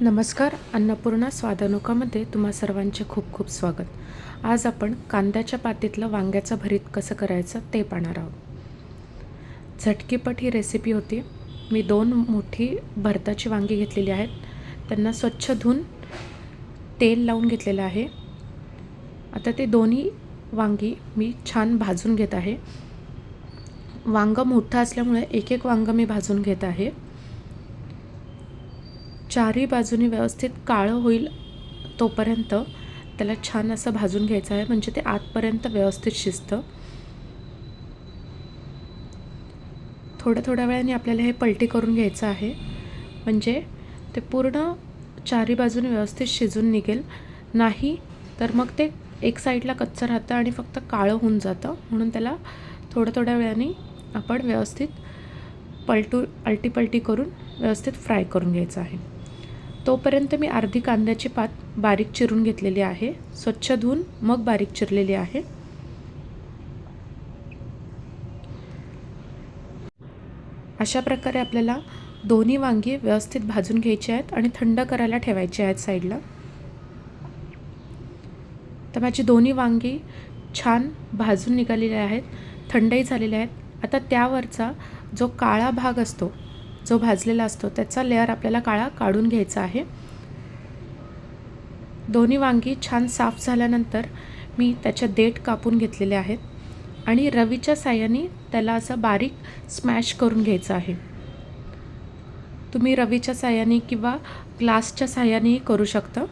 नमस्कार अन्नपूर्णा स्वादानुकामध्ये तुम्हा सर्वांचे खूप खूप स्वागत. आज आपण कांद्याच्या पातीतलं वांग्याचं भरीत कसं करायचं ते पाहणार आहोत. झटकीपट ही रेसिपी होती. मी दोन मोठी भरताची वांगी घेतलेली आहेत. त्यांना स्वच्छ धुवून तेल लावून घेतलेलं आहे. आता ते दोन्ही वांगी मी छान भाजून घेत आहे. वांगं मोठं असल्यामुळे एक एक वांगं मी भाजून घेत आहे. चारही बाजूनी व्यवस्थित काळं होईल तोपर्यंत त्याला छान असं भाजून घ्यायचं आहे म्हणजे ते आतपर्यंत व्यवस्थित शिजतं. थोड्या थोड्या वेळाने आपल्याला हे पलटी करून घ्यायचं आहे. म्हणजे ते पूर्ण चारी बाजूने व्यवस्थित शिजून निघेल. नाही तर मग ते एक साईडला कच्चं राहतं आणि फक्त काळं होऊन जातं. म्हणून त्याला थोड्या थोड्या वेळाने आपण व्यवस्थित पलटू अल्टीपलटी करून व्यवस्थित फ्राय करून घ्यायचं आहे. तोपर्यंत मी अर्धी कांद्याची पात बारीक चिरून घेतलेली आहे. स्वच्छ धुवून मग बारीक चिरलेली आहे. अशा प्रकारे आपल्याला दोन्ही वांगी व्यवस्थित भाजून घ्यायची आहेत आणि थंड करायला ठेवायची आहेत साईडला. तर माझी दोन्ही वांगी छान भाजून निघालेली आहेत थंडही झालेले आहेत. आता त्यावरचा जो काळा भाग असतो जो भाजलेला असतो त्याचा लेअर आपल्याला काळा काढून घ्यायचा आहे. दोन्ही वांगी छान साफ झाल्यानंतर मी त्याच्या देठ कापून घेतलेले आहेत आणि रवीच्या साह्याने त्याला असं बारीक स्मॅश करून घ्यायचं आहे. तुम्ही रवीच्या साह्याने किंवा ग्लासच्या साह्यानेही करू शकता.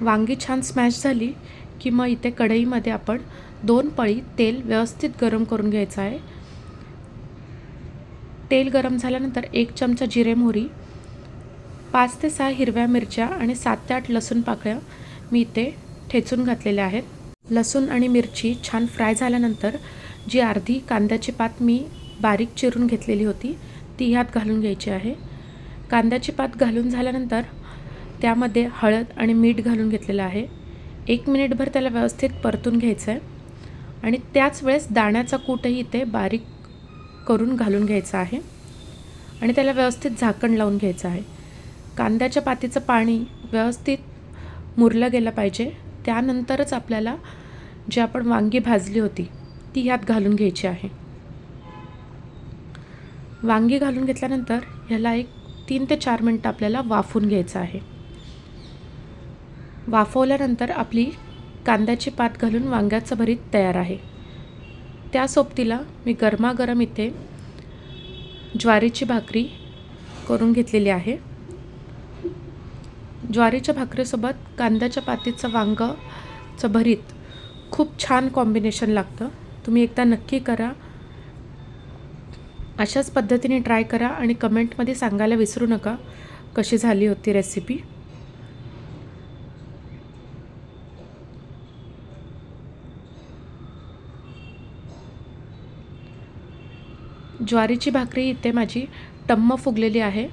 वांगी छान स्मॅश झाली की मग इथे कढईमध्ये आपण दोन पळी तेल व्यवस्थित गरम करून घ्यायचं आहे. तेल गरम झाल्यानंतर एक चमचा जिरे मोहरी पाच ते सहा हिरव्या मिरच्या आणि सात ते आठ लसूण पाकळ्या मी इथे ठेचून घातलेल्या आहेत. लसूण आणि मिरची छान फ्राय झाल्यानंतर जी अर्धी कांद्याची पात मी बारीक चिरून घेतलेली होती ती ह्यात घालून घ्यायची आहे. कांद्याची पात घालून झाल्यानंतर त्यामध्ये हळद आणि मीठ घालून घेतलेलं आहे. एक मिनिटभर त्याला व्यवस्थित परतून घ्यायचं आहे आणि त्याच वेळेस दाण्याचा कूटही इथे बारीक करून घालून घ्यायचं आहे आणि त्याला व्यवस्थित झाकण लावून घ्यायचं आहे. कांद्याच्या पातीचं पाणी व्यवस्थित मुरलं गेलं पाहिजे. त्यानंतरच आपल्याला जी आपण वांगी भाजली होती ती ह्यात घालून घ्यायची आहे. वांगी घालून घेतल्यानंतर ह्याला एक तीन ते चार मिनटं आपल्याला वाफून घ्यायचं आहे. वाफवल्यानंतर आपली कांद्याची पात घालून वांग्याचं भरीत तयार आहे. त्या सोबतीला मी गरमागरम इथे ज्वारीची भाकरी करून घेतलेली आहे. ज्वारीच्या भाकरीसोबत कांद्याच्या पातीचं वांगचं भरीत खूप छान कॉम्बिनेशन लागतं. तुम्ही एकदा नक्की करा. अशाच पद्धतीने ट्राय करा आणि कमेंटमध्ये सांगायला विसरू नका कशी झाली होती रेसिपी ज्वारीची भाकरी इथे माझी टम्म फुगलेली आहे.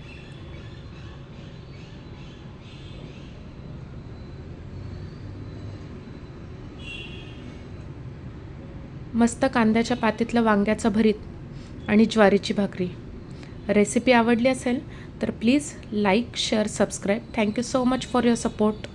मस्त कांद्याच्या पातीतलं वांग्याचं भरीत आणि ज्वारीची भाकरी. रेसिपी आवडली असेल तर please like share subscribe. Thank you so much for your support.